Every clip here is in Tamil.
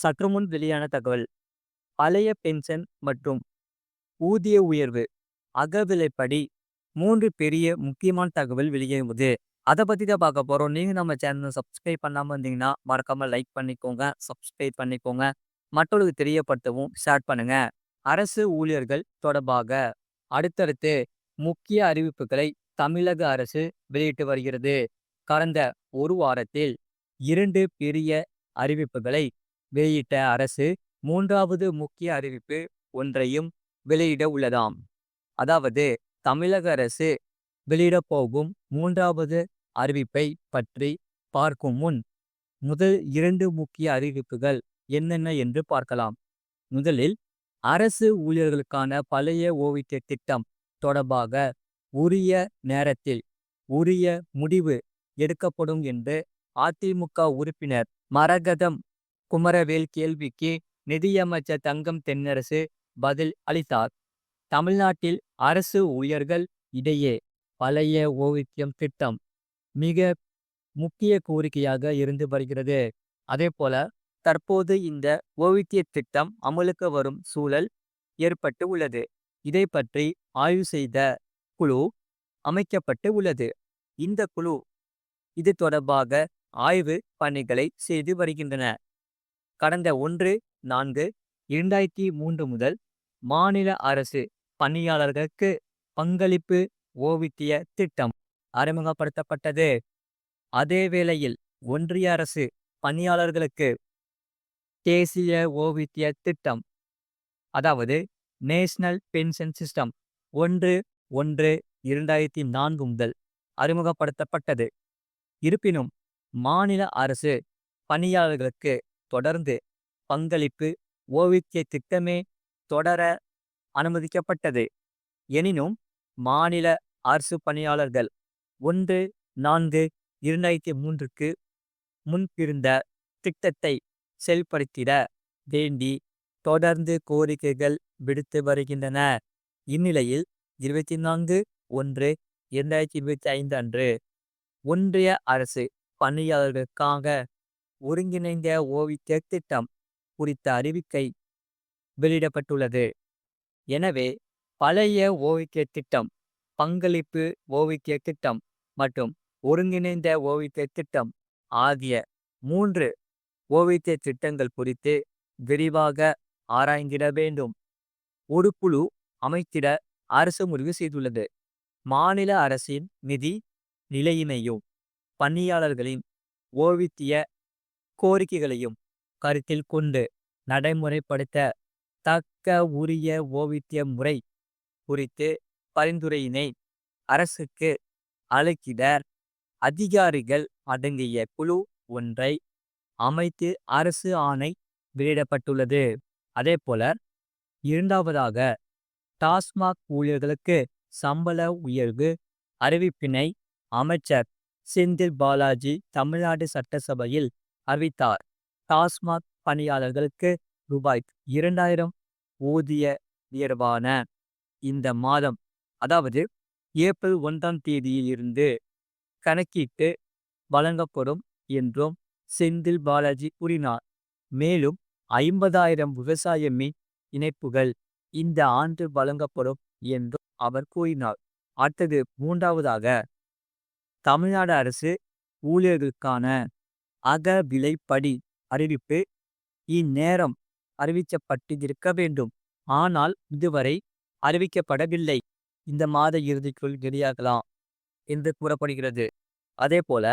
சற்றுமுன் வெளியான தகவல். பழைய பென்ஷன் மற்றும் ஊதிய உயர்வு அகவிலைப்படி மூன்று பெரிய முக்கியமான தகவல் வெளியாகுது அதை பத்தி தான் பார்க்க போறோம். நீங்க நம்ம சேனலை சப்ஸ்கிரைப் பண்ணாம இருந்தீங்கன்னா மறக்காம லைக் பண்ணிக்கோங்க சப்ஸ்கிரைப் பண்ணிக்கோங்க. மற்றவர்களுக்கு தெரியப்படுத்தவும் ஷேர் பண்ணுங்க. அரசு ஊழியர்கள் தொடர்பாக அடுத்தடுத்து முக்கிய அறிவிப்புகளை தமிழக அரசு வெளியிட்டு வருகிறது. கடந்த ஒரு வாரத்தில் இரண்டு பெரிய அறிவிப்புகளை வெளியிட்ட அரசு மூன்றாவது முக்கிய அறிவிப்பு ஒன்றையும் வெளியிட உள்ளதாம். அதாவது தமிழக அரசு வெளியிடப் போகும் மூன்றாவது அறிவிப்பை பற்றி பார்க்கும் முன் முதல் இரண்டு முக்கிய அறிவிப்புகள் என்னென்ன என்று பார்க்கலாம். முதலில் அரசு ஊழியர்களுக்கான பழைய ஓய்வூதிய திட்டம் தொடர்பாக உரிய நேரத்தில் உரிய முடிவு எடுக்கப்படும் என்று அதிமுக உறுப்பினர் மரகதம் குமரவேல் கேள்விக்கு நிதியமைச்சர் தங்கம் தென்னரசு பதில் அளித்தார். தமிழ்நாட்டில் அரசு ஊழியர்கள் இடையே பழைய ஓய்வூதியம் திட்டம் மிக முக்கிய கோரிக்கையாக இருந்து வருகிறது. அதேபோல தற்போது இந்த ஓய்வூதிய திட்டம் அமலுக்கு வரும் சூழல் ஏற்பட்டு உள்ளது. இதை பற்றி ஆய்வு செய்த குழு அமைக்கப்பட்டு உள்ளது. இந்த குழு இது தொடர்பாக ஆய்வு பணிகளை செய்து வருகின்றன. கடந்த ஒன்று நான்கு இரண்டாயிரத்தி மூன்று முதல் மாநில அரசு பணியாளர்களுக்கு பங்களிப்பு ஓவித்திய திட்டம் அறிமுகப்படுத்தப்பட்டது. அதே வேளையில் ஒன்றிய அரசு பணியாளர்களுக்கு தேசிய ஓவித்திய திட்டம் அதாவது நேஷனல் பென்ஷன் சிஸ்டம் ஒன்று ஒன்று இரண்டாயிரத்தி நான்கு முதல் அறிமுகப்படுத்தப்பட்டது. இருப்பினும் மாநில அரசு பணியாளர்களுக்கு தொடர்ந்து பங்களிப்பு ஓவிய திட்டமே தொடர அனுமதிக்கப்பட்டது. எனினும் மாநில அரசு பணியாளர்கள் ஒன்று நான்கு இரண்டாயிரத்தி மூன்றுக்கு முன்பிருந்த திட்டத்தை செயல்படுத்திட வேண்டி தொடர்ந்து கோரிக்கைகள் விடுத்து வருகின்றன. இந்நிலையில் இருபத்தி நான்கு ஒன்று இரண்டாயிரத்தி இருபத்தி ஐந்து அன்று ஒன்றிய அரசு பணியாளர்களுக்காக ஒருங்கிணைந்த ஓய்வூதிய திட்டம் குறித்த அறிவிக்கை வெளியிடப்பட்டுள்ளது. எனவே பழைய ஓய்வூதிய திட்டம் பங்களிப்பு ஓய்வூதிய திட்டம் மற்றும் ஒருங்கிணைந்த ஓய்வூதிய திட்டம் ஆகிய மூன்று ஓய்வூதிய திட்டங்கள் குறித்து விரிவாக ஆராய்ந்திட வேண்டும். ஒரு குழு அமைத்திட அரசு முடிவு செய்துள்ளது. மாநில அரசின் நிதி நிலையினையும் பணியாளர்களின் ஓவித்திய கோரிக்கைகளையும் கருத்தில் கொண்டு நடைமுறைப்படுத்த தக்க உரிய ஓவித்திய முறை குறித்து பரிந்துரையினை அரசுக்கு அளிக்கிட அதிகாரிகள் அடங்கிய குழு ஒன்றை அமைத்து அரசு ஆணை வெளியிடப்பட்டுள்ளது. அதேபோல இரண்டாவதாக டாஸ்மாக் ஊழியர்களுக்கு சம்பள உயர்வு அறிவிப்பினை அமைச்சர் செந்தில் பாலாஜி தமிழ்நாடு சட்டசபையில் அறிவித்தார். டாஸ்மாக் பணியாளர்களுக்கு ரூபாய் இரண்டாயிரம் ஊதிய உயர்வான இந்த மாதம் அதாவது ஏப்ரல் ஒன்றாம் தேதியில் இருந்து கணக்கிட்டு வழங்கப்படும் என்றும் செந்தில் பாலாஜி கூறினார். மேலும் ஐம்பதாயிரம் விவசாய மீன் இணைப்புகள் இந்த ஆண்டு வழங்கப்படும் என்றும் அவர் கூறினார். அடுத்தது மூன்றாவதாக தமிழ்நாடு அரசு ஊழியர்களுக்கான அக விலைப்படி அறிவிப்பு இந்நேரம் அறிவிக்கப்பட்டிருக்க வேண்டும். ஆனால் இதுவரை அறிவிக்கப்படவில்லை. இந்த மாத இறுதிக்குள் வெளியாகலாம் என்று கூறப்படுகிறது. அதேபோல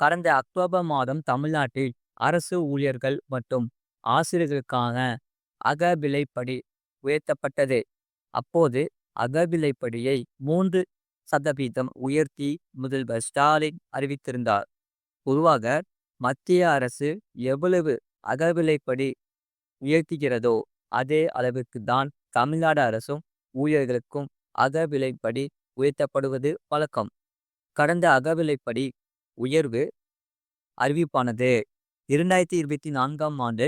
கடந்த அக்டோபர் மாதம் தமிழ்நாட்டில் அரசு ஊழியர்கள் மற்றும் ஆசிரியர்களுக்கான அகவிலைப்படி உயர்த்தப்பட்டது. அப்போது அகவிலைப்படியை மூன்று சதவீதம் உயர்த்தி முதல்வர் ஸ்டாலின் அறிவித்திருந்தார். பொதுவாக மத்திய அரசு எவ்வளவு அகவிலைப்படி உயர்த்துகிறதோ அதே அளவுக்கு தான் தமிழ்நாடு அரசும் ஊழியர்களுக்கும் அகவிலைப்படி உயர்த்தப்படுவது வழக்கம். கடந்த அகவிலைப்படி உயர்வு அறிவிப்பானது இரண்டாயிரத்தி இருபத்தி நான்காம் ஆண்டு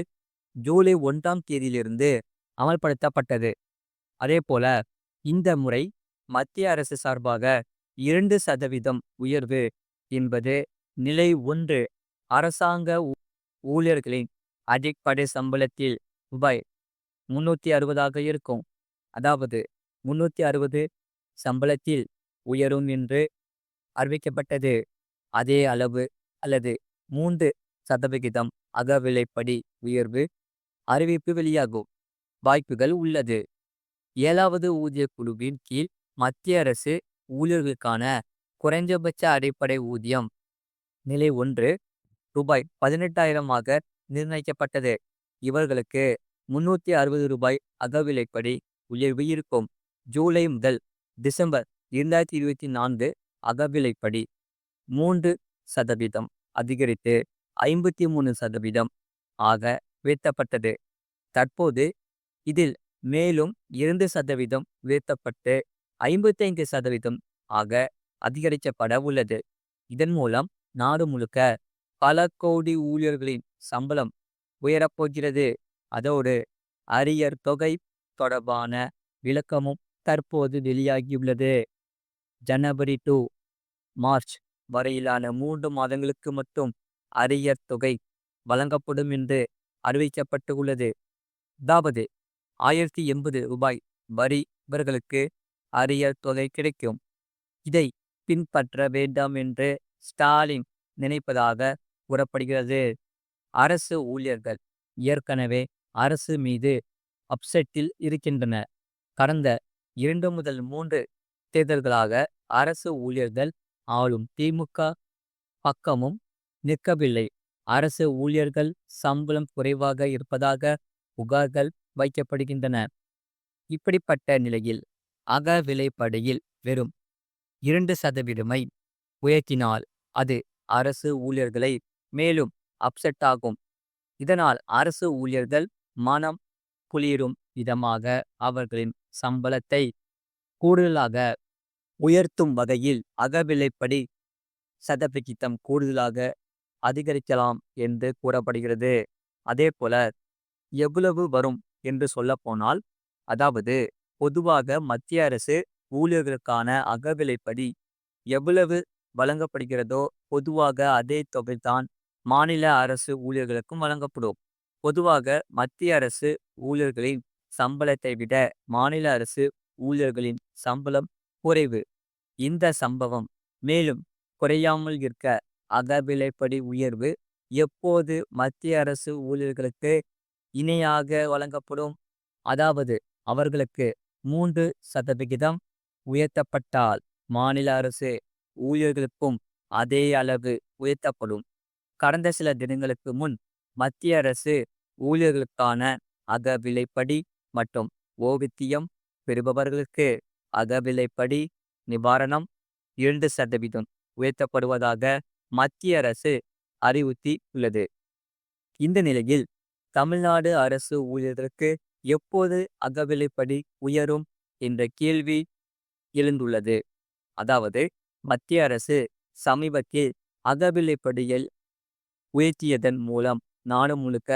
ஜூலை ஒன்றாம் தேதியிலிருந்து அமல்படுத்தப்பட்டது. அதேபோல இந்த முறை மத்திய அரசு சார்பாக இரண்டு சதவீதம் உயர்வு என்பது நிலை ஒன்று அரசாங்க ஊ- ஊழியர்களின் அடிப்படை சம்பளத்தில் ரூபாய் முன்னூத்தி அறுபதாக இருக்கும். அதாவது முன்னூத்தி அறுபது சம்பளத்தில் உயரும் என்று அறிவிக்கப்பட்டது. அதே அளவு அல்லது மூன்று சதவிகிதம் அகவிலைப்படி உயர்வு அறிவிப்பு வெளியாகும். வாய்ப்புகள் உள்ளது. ஏழாவது ஊதிய குழுவின் கீழ் மத்திய அரசு ஊழியர்களுக்கான குறைந்தபட்ச அடிப்படை ஊதியம் நிலை ஒன்று ரூபாய் பதினெட்டாயிரமாக நிர்ணயிக்கப்பட்டது. இவர்களுக்கு முன்னூத்தி அறுபது ரூபாய் அகவிலைப்படி உயர்வு இருக்கும். ஜூலை முதல் டிசம்பர் இரண்டாயிரத்தி இருபத்தி நான்கு அகவிலைப்படி மூன்று சதவீதம் அதிகரித்து ஐம்பத்தி மூணு சதவீதம் ஆக உயர்த்தப்பட்டது. தற்போது இதில் மேலும் இரண்டு சதவீதம் உயர்த்தப்பட்டு ஐம்பத்தைந்து சதவீதம் ஆக அதிகரிக்கப்பட உள்ளது. இதன் மூலம் நாடு முழுக்க பல கோடி ஊழியர்களின் சம்பளம் உயரப்போகிறது. அதோடு அரியர் தொகை தொடர்பான விளக்கமும் தற்போது வெளியாகியுள்ளது. ஜனவரி டு மார்ச் வரையிலான மூன்று மாதங்களுக்கு மட்டும் அரியர் தொகை வழங்கப்படும் என்று அறிவிக்கப்பட்டுள்ளது. அதாவது ஆயிரத்தி எண்பது ரூபாய் வரி இவர்களுக்கு அரியர் தொகை கிடைக்கும். இதை பின்பற்ற வேண்டாம் என்று ஸ்டாலின் நினைப்பதாக கூறப்படுகிறது. அரசு ஊழியர்கள் ஏற்கனவே அரசு மீது அப்செட்டில் இருக்கின்றன. கடந்த இரண்டு முதல் மூன்று தேர்தல்களாக அரசு ஊழியர்கள் ஆளும் திமுக பக்கமும் நிற்கவில்லை. அரசு ஊழியர்கள் சம்பளம் குறைவாக இருப்பதாக புகார்கள் வைக்கப்படுகின்றன. இப்படிப்பட்ட நிலையில் அக விலைப்படையில் வெறும் இரண்டு சதவீதமை உயர்த்தினால் அது அரசு ஊழியர்களை மேலும் அப்செட் ஆகும். இதனால் அரசு ஊழியர்கள் மனம் குளிரும் விதமாக அவர்களின் சம்பளத்தை கூடுதலாக உயர்த்தும் வகையில் அகவிலைப்படி சதவிகிதம் கூடுதலாக அதிகரிக்கலாம் என்று கூறப்படுகிறது. அதே போல எவ்வளவு வரும் என்று சொல்லப்போனால் அதாவது பொதுவாக மத்திய அரசு ஊழியர்களுக்கான அகவிலைப்படி எவ்வளவு வழங்கப்படுகிறதோ பொதுவாக அதே தொகைதான் மாநில அரசு ஊழியர்களுக்கும் வழங்கப்படும். பொதுவாக மத்திய அரசு ஊழியர்களின் சம்பளத்தை விட மாநில அரசு ஊழியர்களின் சம்பளம் குறைவு. இந்த சம்பவம் மேலும் குறையாமல் இருக்க அகவிலைப்படி உயர்வு எப்போது மத்திய அரசு ஊழியர்களுக்கு இணையாக வழங்கப்படும்? அதாவது அவர்களுக்கு மூன்று சதவிகிதம் உயர்த்தப்பட்டால் மாநில அரசு ஊழியர்களுக்கும் அதே அளவு உயர்த்தப்படும். கடந்த சில தினங்களுக்கு முன் மத்திய அரசு ஊழியர்களுக்கான அகவிலைப்படி மற்றும் ஓவித்தியம் பெறுபவர்களுக்கு அகவிலைப்படி நிவாரணம் இரண்டு சதவீதம் உயர்த்தப்படுவதாக மத்திய அரசு அறிவுறுத்தி உள்ளது இந்த நிலையில் தமிழ்நாடு அரசு ஊழியர்களுக்கு எப்போது அகவிலைப்படி உயரும் என்ற கேள்வி எழுந்துள்ளது. அதாவது மத்திய அரசு சமீபத்தில் அகவிலைப்படியில் உயர்த்தியதன் மூலம் நாடு முழுக்க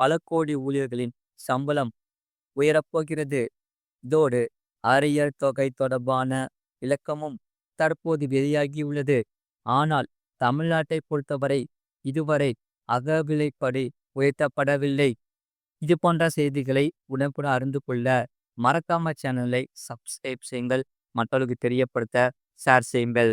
பல கோடி ஊழியர்களின் சம்பளம் உயரப்போகிறது. இதோடு அரியர் தொகை தொடர்பான இலக்கமும் தற்போது வெளியாகியுள்ளது. ஆனால் தமிழ்நாட்டை பொறுத்தவரை இதுவரை அகவிலைப்படி உயர்த்தப்படவில்லை. இது போன்ற செய்திகளை உடனுக்குடன் அறிந்து கொள்ள மறக்காம சேனலை சப்ஸ்கிரைப் செய்யுங்கள். மற்றவர்களுக்கு தெரியப்படுத்த ஷேர் செய்யுங்கள்.